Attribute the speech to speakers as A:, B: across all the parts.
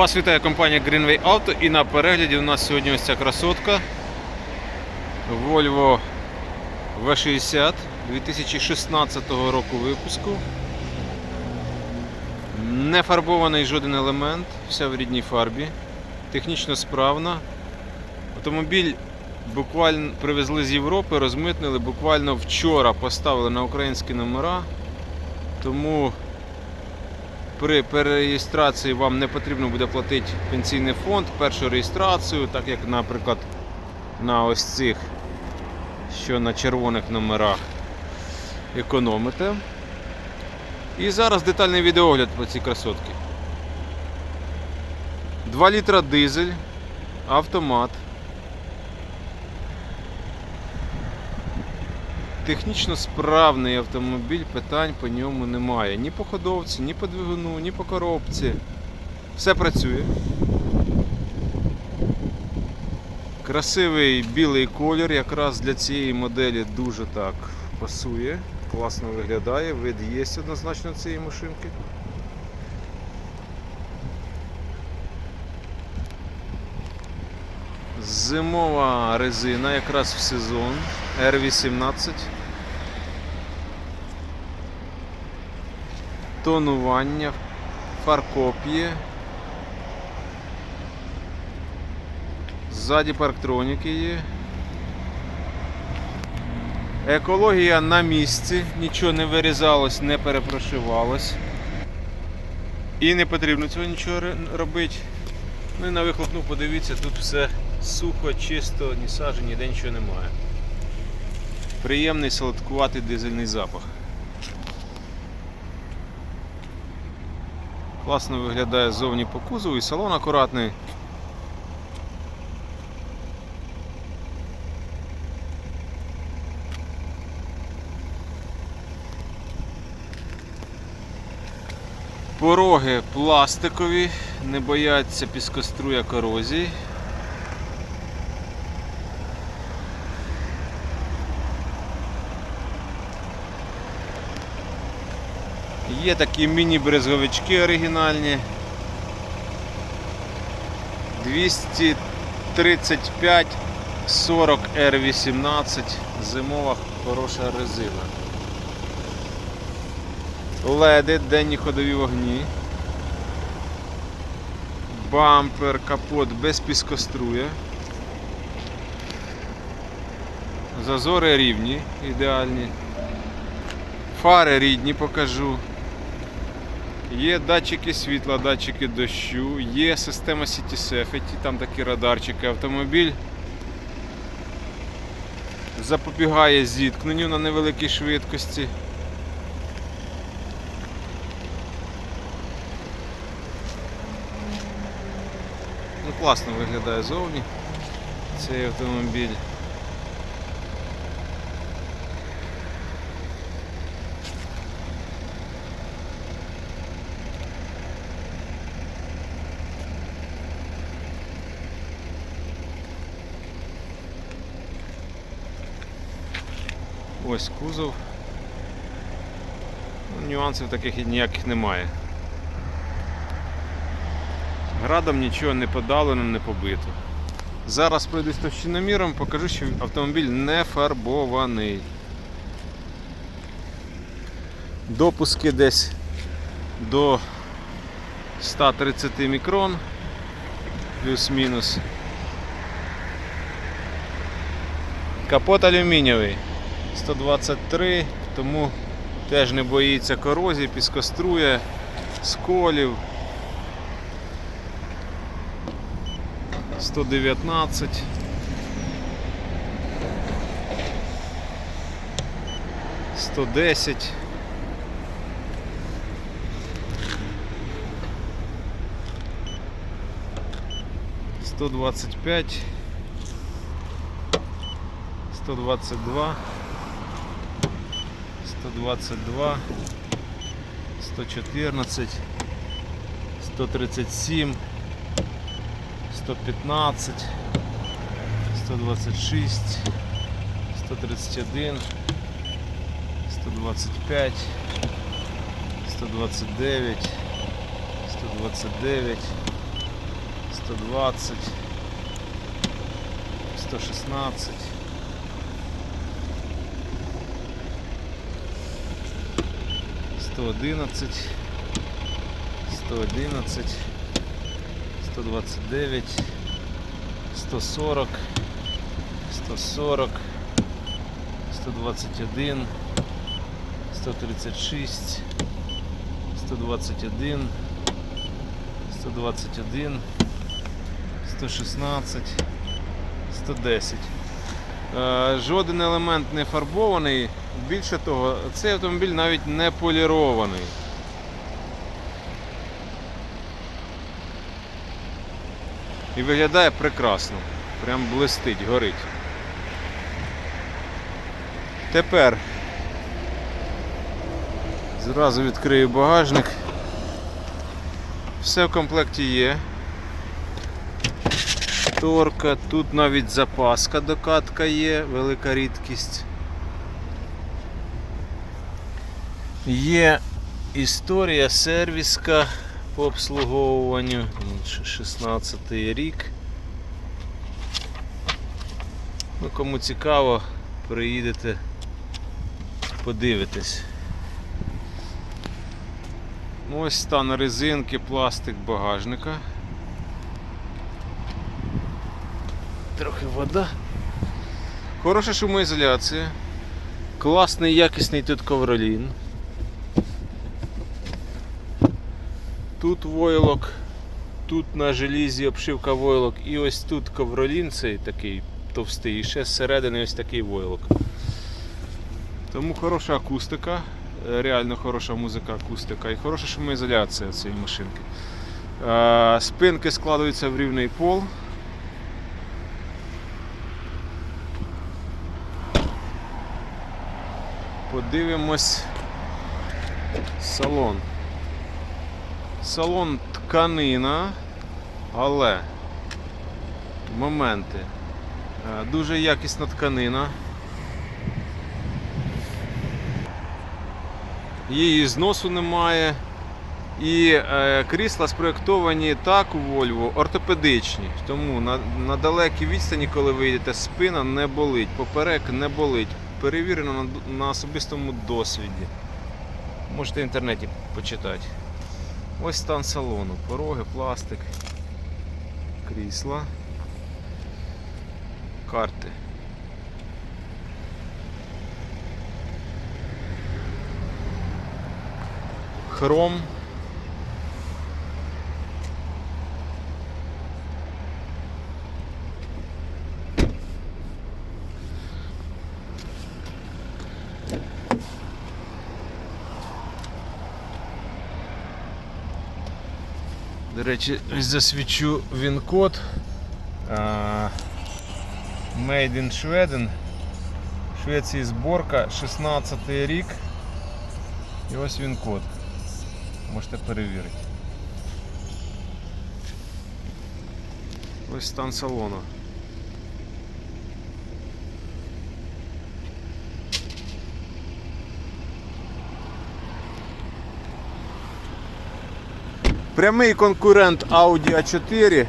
A: Вас вітає компанія Greenway Auto і на перегляді у нас сьогодні ось ця красотка Volvo V60 2016 року випуску. Не фарбований жоден елемент, вся в рідній фарбі, технічно справна. Автомобіль буквально привезли з Європи, розмитнили, буквально вчора поставили на українські номера. Тому при перереєстрації вам не потрібно буде платити пенсійний фонд, першу реєстрацію, так як, наприклад, на ось цих, що на червоних номерах економите. І зараз детальний відеогляд по цій красотці. 2 літра дизель, автомат. Технічно справний автомобіль, питань по ньому немає. Ні по ходовці, ні по двигуну, ні по коробці. Все працює. Красивий білий колір, якраз для цієї моделі дуже так пасує, класно виглядає, вид є однозначно цієї машинки. Зимова резина якраз в сезон R18. Тонування, фаркоп'є. Ззаді парктроніки є. Екологія на місці, нічого не вирізалось, не перепрошивалось. І не потрібно цього нічого робити. Ну і на вихлопну подивіться, тут все сухо, чисто, ні сажі, ніде нічого немає. Приємний солодкуватий дизельний запах. Класно виглядає ззовні по кузову і салон акуратний. Пороги пластикові, не бояться піскоструя корозії. Є такі міні-брезговички оригінальні. 235 40 R18 зимова хороша резина. Леди, денні ходові вогні. Бампер, капот без піскоструя. Зазори рівні, ідеальні. Фари рідні покажу. Є датчики світла, датчики дощу, є система City там такі радарчики. Автомобіль запобігає зіткненню на невеликій швидкості. Ну, класно виглядає зовні цей автомобіль. Ось кузов. Ну, Нюансів таких ніяких немає. Градом нічого не подалено, не побито. Зараз пройдусь товщиноміром, покажу, що автомобіль не фарбований. Допуски десь до 130 мікрон, плюс-мінус. Капот алюмінієвий 123, тому теж не боїться корозії, піскострує, сколів. 119. Сто десять. Сто двадцать пять. Сто двадцать два. Сто двадцать два. Сто четырнадцать. Сто тридцать семь. 115, 126, 131, 125, 129, 129, 120, 116. 111, 111, 129, 140, 140, 121, 136, 121, 121, 116, 110. Жоден елемент не фарбований. Більше того, цей автомобіль навіть не полірований. І виглядає прекрасно. Прям блистить, горить. Тепер зразу відкрию багажник. Все в комплекті є. Шторка, тут навіть запаска докатка є, велика рідкість. Є історія сервіска по обслуговуванню. 16 рік. Ну, кому цікаво, приїдете, подивитесь. Ось стан резинки, пластик багажника. Трохи вода. Хороша шумоізоляція. Класний якісний тут ковролін. Тут войлок, тут на желізі обшивка войлок і ось тут ковролін цей такий товстий, і ще зсередини ось такий войлок. Тому хороша акустика, е, реально хороша музика, акустика і хороша шумоізоляція цієї машинки. Е, Спинки складаються в рівний пол. Подивимось салон. Салон тканина, але моменти. Е, Дуже якісна тканина. Її зносу немає. І е, крісла спроєктовані так у Volvo, ортопедичні. Тому на, на далекій відстані, коли ви йдете, спина не болить, поперек не болить. Перевірено на, на особистому досвіді. Можете в інтернеті почитати. Ось стан салону. Пороги, пластик, крісла, карти. Хром. До речі, засвічу він-код. Made in Sweden. Швеції зборка, 16 рік. І ось він код. Можете перевірити. Ось стан салону. Прямий конкурент Audi A4.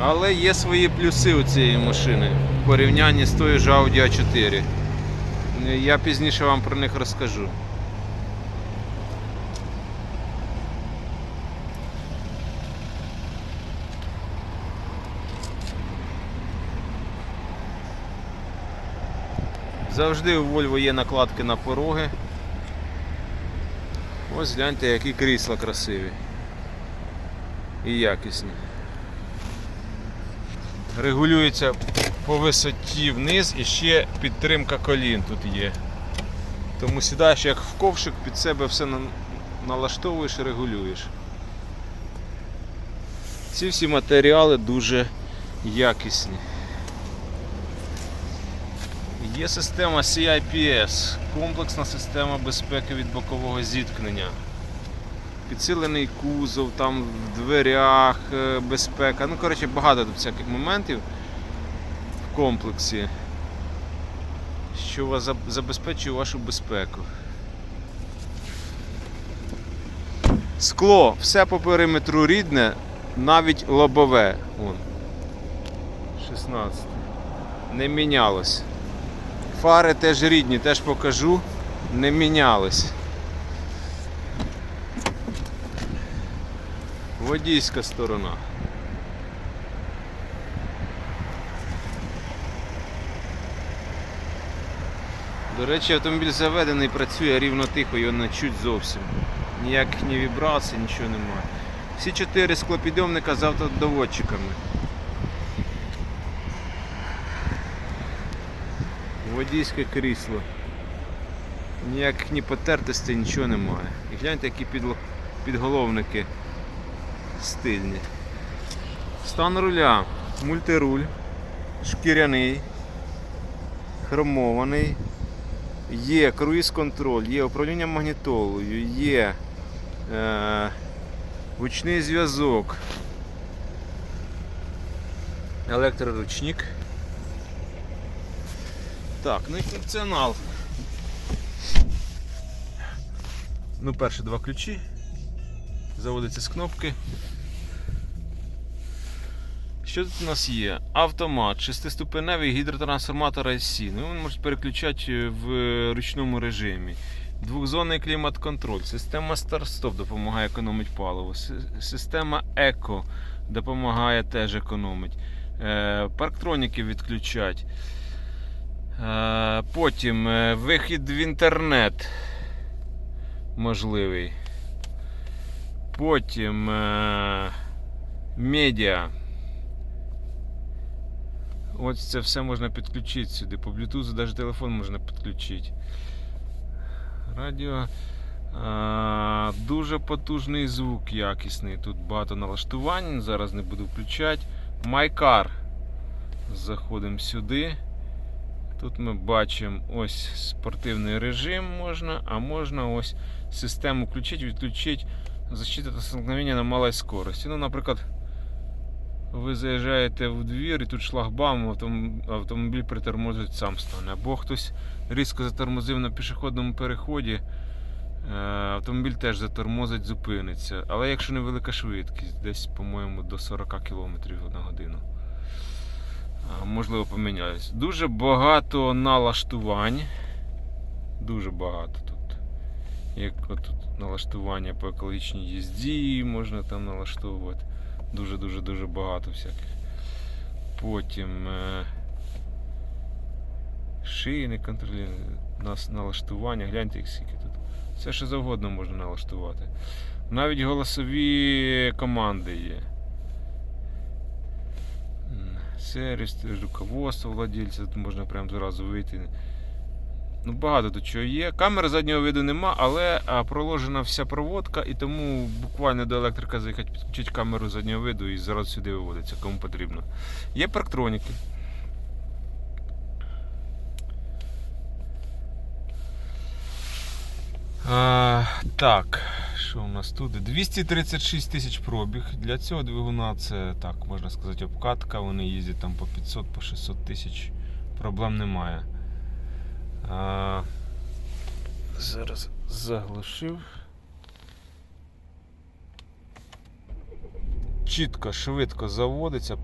A: Але є свої плюси у цієї машини в порівнянні з тою ж Audi A4. Я пізніше вам про них розкажу. Завжди у Volvo є накладки на пороги. Ось гляньте, які крісла красиві і якісні. Регулюється по висоті вниз і ще підтримка колін тут є. Тому сідаєш як в ковшик, під себе все налаштовуєш і регулюєш. Ці всі матеріали дуже якісні. Є система CIPS, комплексна система безпеки від бокового зіткнення. Підсилений кузов, там в дверях, е, безпека. Ну, коротше, багато тут всяких моментів в комплексі, що вас забезпечує вашу безпеку. Скло, все по периметру рідне, навіть лобове. Вон. 16. Не мінялось. Фари теж рідні, теж покажу. Не мінялись. Водійська сторона. До речі, автомобіль заведений, працює рівно тихо, його не чуть зовсім. Ніяких ні вібрацій, нічого немає. Всі чотири склопідйомника з автодоводчиками. Водійське крісло. Ніяких ні потертостей, нічого немає. І гляньте, які підголовники стильні. Стан руля. Мультируль. Шкіряний. Хромований. Є круїз-контроль, є управління магнітолою, є е, гучний зв'язок. Електроручник. Так, ну і функціонал. Ну, перші два ключі. Заводиться з кнопки. Що тут у нас є? Автомат, шестиступеневий гідротрансформатор IC. Ну, він може переключати в ручному режимі. Двохзонний клімат-контроль. Система старт-стоп допомагає економити паливо. Система еко допомагає теж економити. Е, парктроніки відключать. Е, потім е, вихід в інтернет можливий. Потім е, медіа. Ось це все можна підключити сюди. По Bluetooth навіть телефон можна підключити. Радіо. Дуже потужний звук якісний. Тут багато налаштувань. Зараз не буду включати. MyCar. Заходимо сюди. Тут ми бачимо ось спортивний режим можна, а можна ось систему включити, відключити защита та столкновення на малій скорості. Ну, наприклад, ви заїжджаєте в двір і тут шлагбаум, автомобіль притормозить сам стане. Або хтось різко затормозив на пішохідному переході, е, автомобіль теж затормозить, зупиниться. Але якщо невелика швидкість, десь, по-моєму, до 40 км на годину. Можливо, поміняюсь. Дуже багато налаштувань. Дуже багато тут. Як тут налаштування по екологічній їзді можна там налаштовувати. Дуже-дуже дуже багато всяких. Потім е, шини контролює, нас налаштування. Гляньте, як скільки тут. Все що завгодно можна налаштувати. Навіть голосові команди є. Сервіс, руководство владельця, тут можна прямо зразу вийти. Ну, багато до чого є. Камери заднього виду нема, але проложена вся проводка, і тому буквально до електрика заїхати, підключити камеру заднього виду і зразу сюди виводиться, кому потрібно. Є парктроніки. А, так, що у нас тут? 236 тисяч пробіг. Для цього двигуна це так, можна сказати, обкатка. Вони їздять там по 500 по 600 тисяч. Проблем немає. А, зараз заглушив. Чітко, швидко заводиться.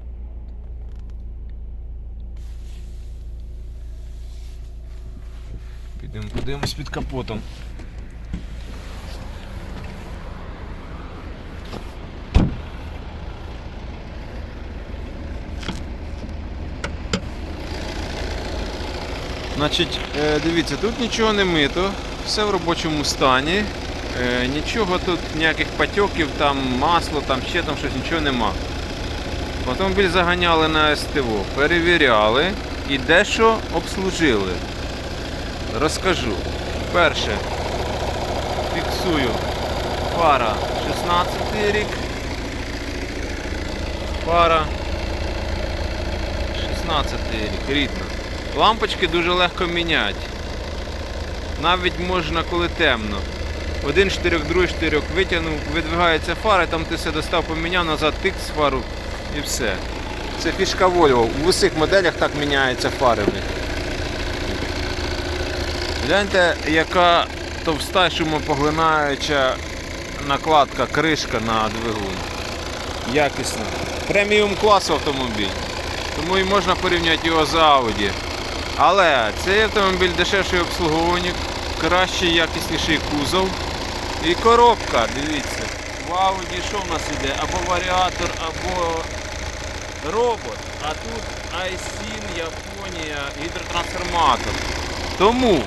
A: Підемо подивимось під капотом. Значить, е, дивіться, тут нічого не мито, все в робочому стані. Е, Нічого тут, ніяких патьоків, там масло, там ще там щось, нічого нема. Автомобіль заганяли на СТО, перевіряли і дещо обслужили. Розкажу. Перше, фіксую фара 16 рік. Фара 16 рік, рідна. Лампочки дуже легко міняти. Навіть можна, коли темно. Один штирьок, другий штирьок витягнув, видвигається фара, там ти все достав, поміняв, назад тик з фару і все. Це фішка Volvo. В усіх моделях так міняються фари в них. Гляньте, яка товста шумопоглинаюча накладка, кришка на двигун. Якісно. Преміум класу автомобіль. Тому і можна порівняти його з Audi. Але цей автомобіль дешевший в обслуговуванні, кращий, якісніший кузов. І коробка, дивіться. В Audi що в нас іде? Або варіатор, або робот. А тут iSIN, Японія, гідротрансформатор. Тому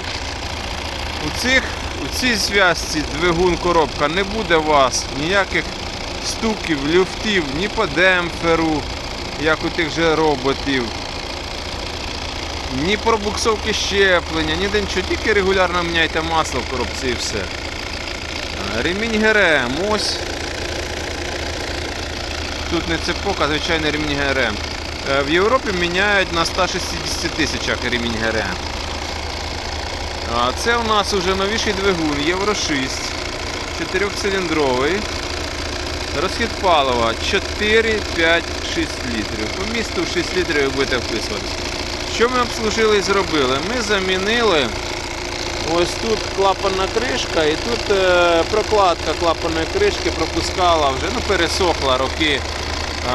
A: у, цих, у цій зв'язці двигун коробка не буде у вас ніяких стуків, люфтів, ні по демпферу, як у тих же роботів, ні пробуксовки щеплення, ні нічого, тільки регулярно міняйте масло в коробці і все. Ремінь ГРМ, ось. Тут не цепок, а звичайний ремінь ГРМ. Е, В Європі міняють на 160 тисячах ремінь ГРМ. Це у нас вже новіший двигун Євро 6, 4-циліндровий. Розхід палива 4, 5, 6 літрів. По місту 6 літрів ви будете вписуватися. Що ми обслужили і зробили? Ми замінили ось тут клапанна кришка і тут е, прокладка клапанної кришки пропускала вже, ну пересохла роки. е,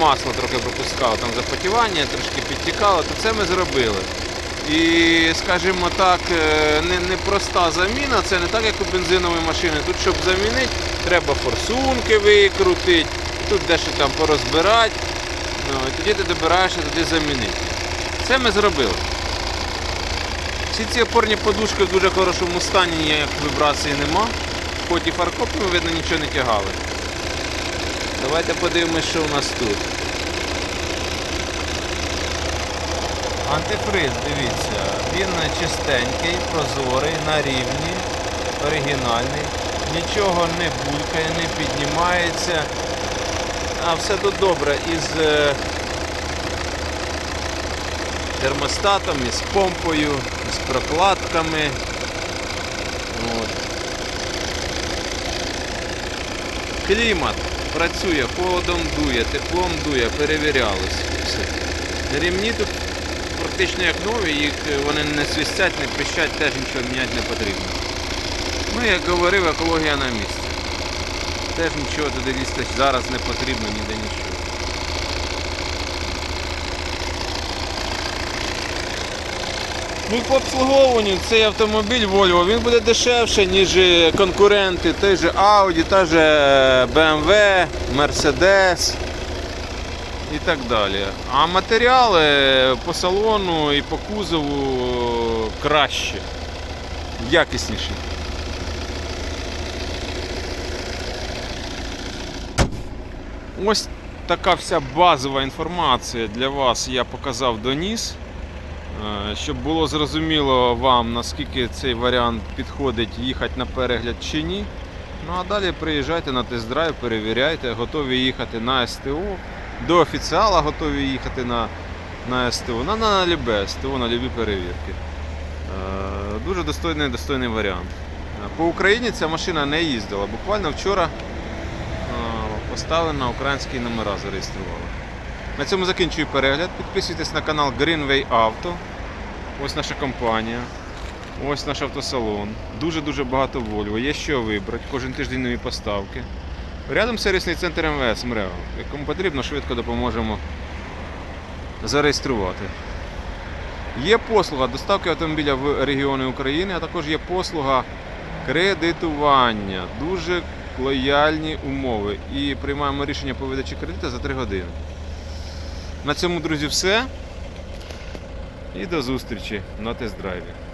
A: масло трохи пропускало, там запотівання трошки підтікало, то це ми зробили. І, скажімо так, е, не, заміна, це не так, як у бензинової машини. Тут, щоб замінити, треба форсунки викрутити, тут дещо там порозбирати. Ну, і тоді ти добираєшся туди замінити. Це ми зробили. Всі ці опорні подушки в дуже хорошому стані, ніяких вібрацій нема. Хоч і фаркопами, видно, нічого не тягали. Давайте подивимось, що у нас тут. Антифриз, дивіться, він чистенький, прозорий, на рівні, оригінальний. Нічого не булькає, не піднімається. А все тут добре із термостатом, із помпою, із прокладками. От. Клімат працює, холодом дує, теплом дує, перевірялось. Все. Ремні тут практично як нові, їх е, вони не свистять, не пищать, теж нічого міняти не потрібно. Ну, як говорив, екологія на місці. Теж нічого туди лізти зараз не потрібно, ніде нічого. Ну по обслуговуванню цей автомобіль Volvo він буде дешевше, ніж конкуренти, той же Audi, та же BMW, Mercedes і так далі. А матеріали по салону і по кузову краще, якісніші. Ось така вся базова інформація для вас я показав доніс. Е, Щоб було зрозуміло вам, наскільки цей варіант підходить їхати на перегляд чи ні. Ну а далі приїжджайте на тест-драйв, перевіряйте, готові їхати на СТО. До офіціала готові їхати на, на СТО, на, на любе СТО, на любі перевірки. Е, Дуже достойний, достойний варіант. Е, По Україні ця машина не їздила. Буквально вчора поставлена українські номера зареєструвала. На цьому закінчую перегляд. Підписуйтесь на канал Greenway Auto. Ось наша компанія. Ось наш автосалон. Дуже-дуже багато Volvo. Є що вибрати. Кожен тиждень нові поставки. Рядом сервісний центр МВС МРЕО. Якому потрібно, швидко допоможемо зареєструвати. Є послуга доставки автомобіля в регіони України, а також є послуга кредитування. Дуже лояльні умови. І приймаємо рішення по видачі кредиту за 3 години. На цьому, друзі, все. І до зустрічі на тест-драйві.